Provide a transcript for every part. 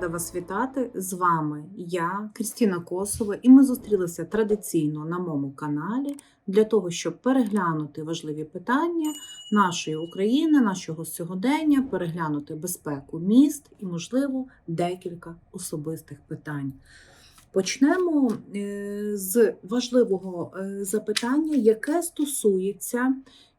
рада вас вітати. З вами я, Крістіна Косова, і ми зустрілися традиційно на моєму каналі для того, щоб переглянути важливі питання нашої України, нашого сьогодення, переглянути безпеку міст і, можливо, декілька особистих питань. Почнемо е, з важливого е, запитання, яке стосується,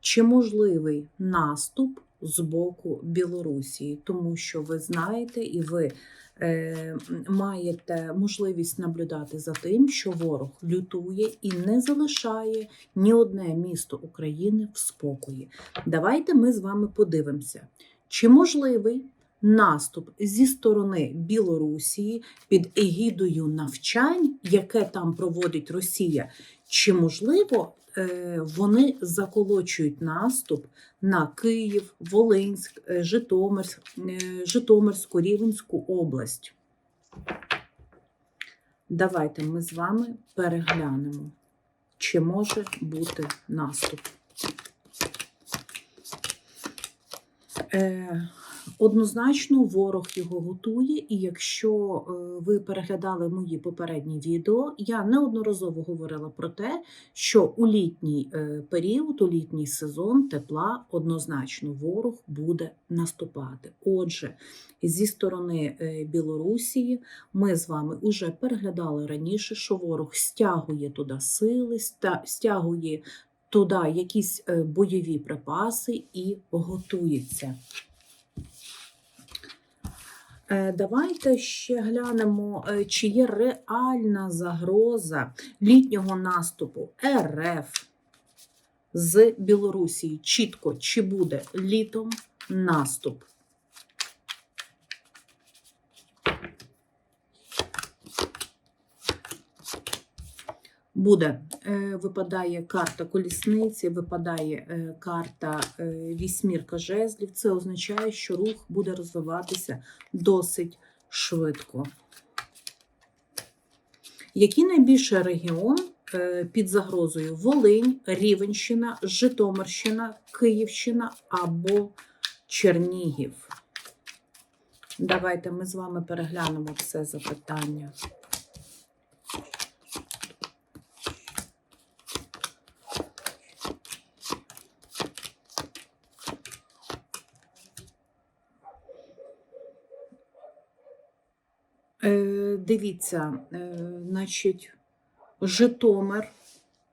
чи можливий наступ з боку Білорусі, тому що ви знаєте і ви е, маєте можливість наблюдати за тим, що ворог лютує і не залишає ні одне місто України в спокої. Давайте ми з вами подивимося, чи можливий наступ зі сторони Білорусі під егідою навчань, яке там проводить Росія, чи можливо е, вони заколочують наступ на Київ, Волинськ, е, Житомирськ, е, Житомирську, Рівенську область? Давайте ми з вами переглянемо, чи може бути наступ. Однозначно, ворог його готує, і якщо е, ви переглядали мої попередні відео, я неодноразово говорила про те, що у літній е, період, у літній сезон тепла однозначно ворог буде наступати. Отже, зі сторони е, Білорусі ми з вами вже переглядали раніше, що ворог стягує туди сили, стягує туди якісь бойові припаси і готується. Е, Давайте ще глянемо, е, чи є реальна загроза літнього наступу РФ з Білорусі. Чітко, чи буде літом наступ. Буде. Е, Випадає карта колісниці, випадає е, карта е, вісьмірка жезлів. Це означає, що рух буде розвиватися досить швидко. Який найбільший регіон під загрозою Волинь, Рівенщина, Житомирщина, Київщина або Чернігів? Давайте ми з вами переглянемо це запитання. Е, Дивіться, е, значить, Житомир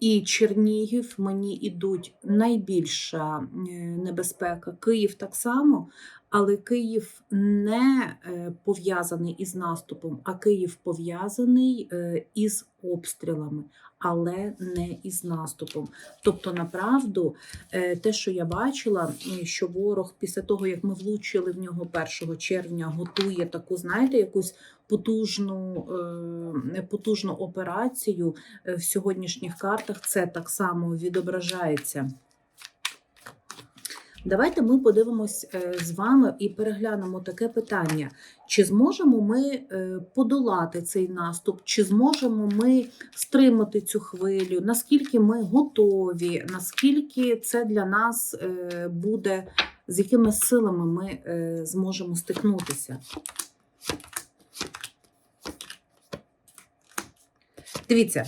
і Чернігів мені йдуть найбільша е, небезпека. Київ так само, але Київ не е, пов'язаний із наступом, а Київ пов'язаний е, із обстрілами, але не із наступом. Тобто, направду, е, те, що я бачила, що ворог після того, як ми влучили в нього 1 червня, готує таку, знаєте, якусь потужну, потужну операцію в сьогоднішніх картах, це так само відображається. Давайте ми подивимось е, з вами і переглянемо таке питання: чи зможемо ми е, подолати цей наступ, чи зможемо ми стримати цю хвилю, наскільки ми готові, наскільки це для нас е, буде, з якими силами ми зможемо стикнутися? Дивіться,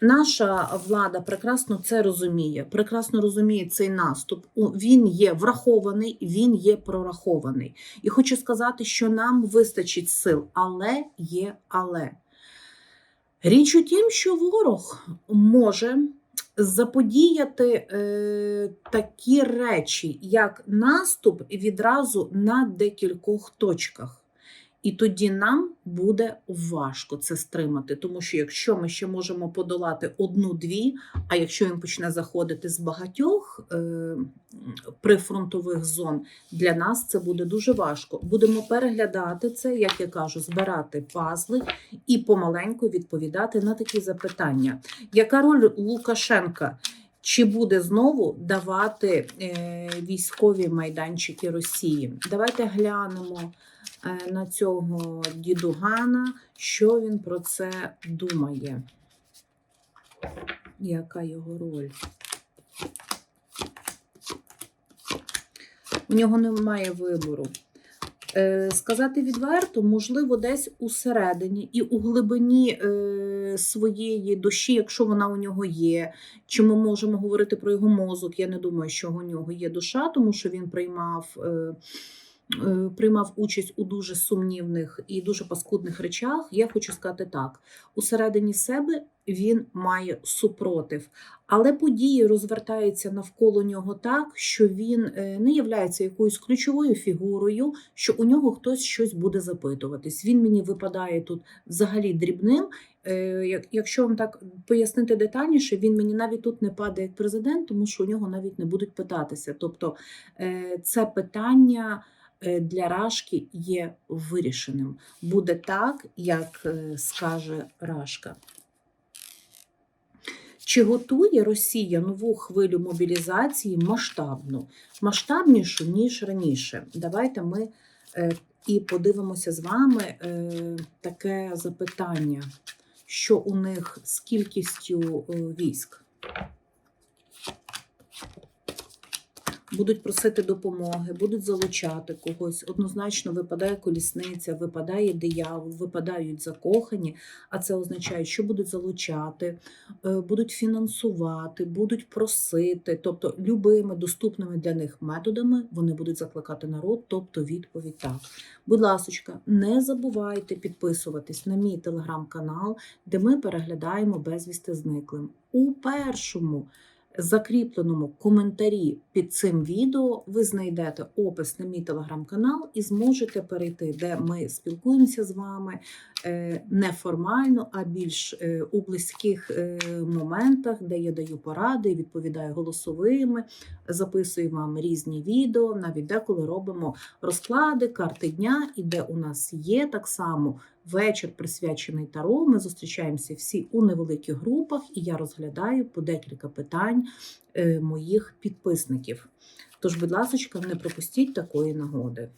наша влада прекрасно це розуміє, прекрасно розуміє цей наступ. Він є врахований, він є прорахований. І хочу сказати, що нам вистачить сил, але є але. Річ у тім, що ворог може заподіяти е, такі речі, як наступ відразу на декількох точках. І тоді нам буде важко це стримати, тому що якщо ми ще можемо подолати одну-дві, а якщо він почне заходити з багатьох е, прифронтових зон, для нас це буде дуже важко. Будемо переглядати це, як я кажу, збирати пазли і помаленьку відповідати на такі запитання. Яка роль Лукашенка? Чи буде знову давати е, військові майданчики Росії? Давайте глянемо на цього дідугана, що він про це думає. Яка його роль? У нього немає вибору. Е, Сказати відверто, можливо, десь усередині і у глибині е, своєї душі, якщо вона у нього є, чи ми можемо говорити про його мозок? Я не думаю, що у нього є душа, тому що він приймав. Е, Приймав участь у дуже сумнівних і дуже паскудних речах. Я хочу сказати так: усередині себе він має супротив, але події розвертаються навколо нього так, що він е, не являється якоюсь ключовою фігурою, що у нього хтось щось буде запитуватись. Він мені випадає тут взагалі дрібним. Е, Якщо вам так пояснити детальніше, він мені навіть тут не падає як президент, тому що у нього навіть не будуть питатися. Тобто це питання для Рашки є вирішеним. Буде так, як е, скаже Рашка. Чи готує Росія нову хвилю мобілізації масштабну, масштабнішу, ніж раніше? Давайте ми е, і подивимося з вами е, таке запитання, що у них з кількістю е, військ. Будуть просити допомоги, будуть залучати когось. Однозначно випадає колісниця, випадає диявол, випадають закохані, а це означає, що будуть залучати, е, будуть фінансувати, будуть просити, тобто любими доступними для них методами вони будуть закликати народ, тобто відповідь так. Будь ласочка, не забувайте підписуватись на мій телеграм-канал, де ми переглядаємо безвісти зниклим. У першому закріпленому коментарі під цим відео ви знайдете опис на мій телеграм-канал і зможете перейти, де ми спілкуємося з вами е, не формально, а більш е, у близьких е, моментах, де я даю поради, відповідаю голосовими, записую вам різні відео, навіть деколи робимо розклади, карти дня, і де у нас є так само вечір присвячений Таро. Ми зустрічаємося всі у невеликих групах, і я розглядаю по декілька питань моїх підписників. Тож, будь ласка, не пропустіть такої нагоди.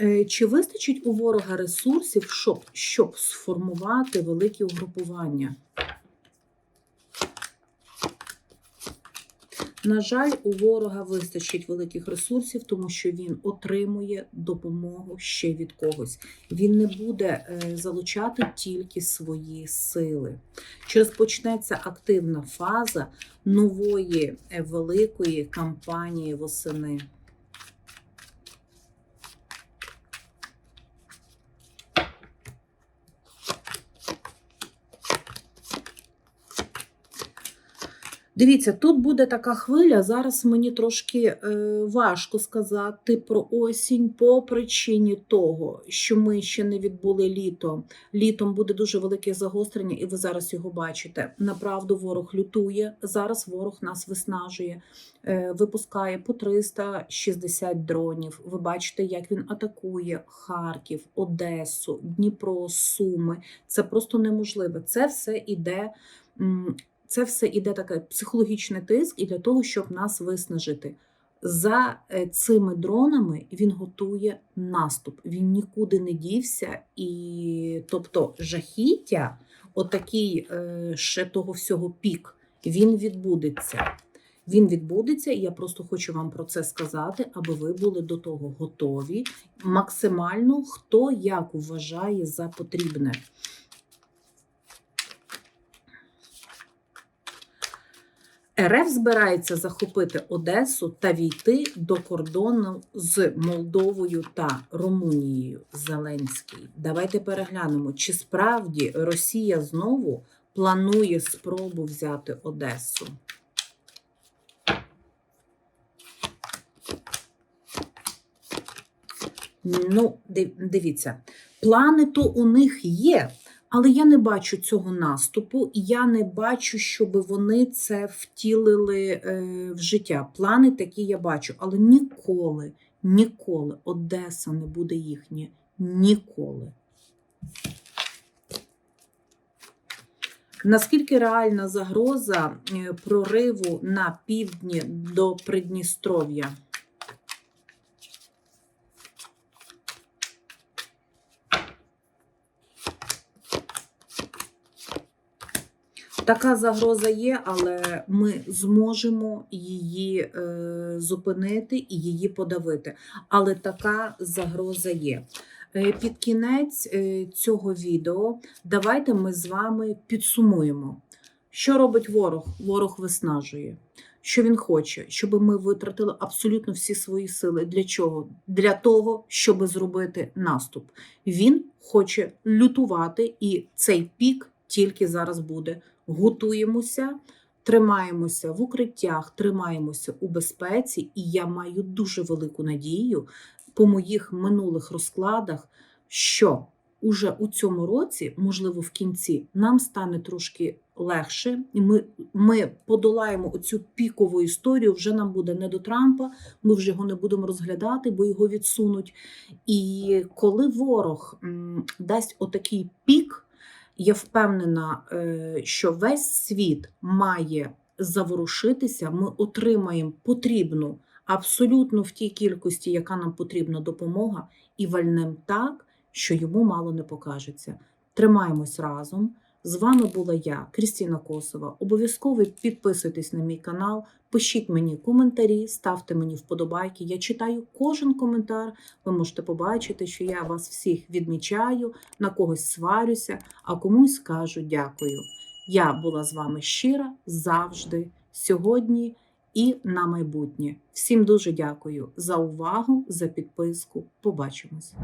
Е, Чи вистачить у ворога ресурсів, щоб, щоб сформувати великі угрупування? На жаль, у ворога вистачить великих ресурсів, тому що він отримує допомогу ще від когось. Він не буде е, залучати тільки свої сили. Чи розпочнеться активна фаза нової е, великої кампанії восени? Дивіться, тут буде така хвиля. Зараз мені трошки е, важко сказати про осінь по причині того, що ми ще не відбули літо. Літом буде дуже велике загострення, і ви зараз його бачите. Направду ворог лютує. Зараз ворог нас виснажує, е, випускає по 360 дронів. Ви бачите, як він атакує Харків, Одесу, Дніпро, Суми. Це просто неможливо. Це все іде. Це все іде такий психологічний тиск і для того, щоб нас виснажити. За е, цими дронами він готує наступ. Він нікуди не дівся, і тобто жахіття, отакий е, ще того всього пік, він відбудеться. Він відбудеться, і я просто хочу вам про це сказати, аби ви були до того готові. Максимально хто як вважає за потрібне. РФ збирається захопити Одесу та війти до кордону з Молдовою та Румунією. Зеленський. Давайте переглянемо, чи справді Росія знову планує спробу взяти Одесу. Ну, дивіться, плани то у них є, але я не бачу цього наступу, і я не бачу, щоб вони це втілили е, в життя. Плани такі я бачу, але ніколи, ніколи Одеса не буде їхня. Ніколи. Наскільки реальна загроза е, прориву на півдні до Придністров'я? Така загроза є, але ми зможемо її е, зупинити і її подавити. Але така загроза є. Е, Під кінець е, цього відео давайте ми з вами підсумуємо, що робить ворог. Ворог виснажує. Що він хоче, щоб ми витратили абсолютно всі свої сили. Для чого? Для того, щоб зробити наступ. Він хоче лютувати, і цей пік тільки зараз буде. Готуємося, тримаємося в укриттях, тримаємося у безпеці, і я маю дуже велику надію по моїх минулих розкладах, що уже у цьому році, можливо, в кінці, нам стане трошки легше, і ми, ми подолаємо оцю пікову історію. Вже нам буде не до Трампа. Ми вже його не будемо розглядати, бо його відсунуть. І коли ворог дасть отакий пік, я впевнена, е, що весь світ має заворушитися. Ми отримаємо потрібну абсолютно в тій кількості, яка нам потрібна допомога, і вальнем так, що йому мало не покажеться. Тримаємось разом. З вами була я, Крістіна Косова. Обов'язково підписуйтесь на мій канал, пишіть мені коментарі, ставте мені вподобайки. Я читаю кожен коментар. Ви можете побачити, що я вас всіх відмічаю, на когось сварюся, а комусь кажу дякую. Я була з вами щира завжди, сьогодні і на майбутнє. Всім дуже дякую за увагу, за підписку. Побачимось!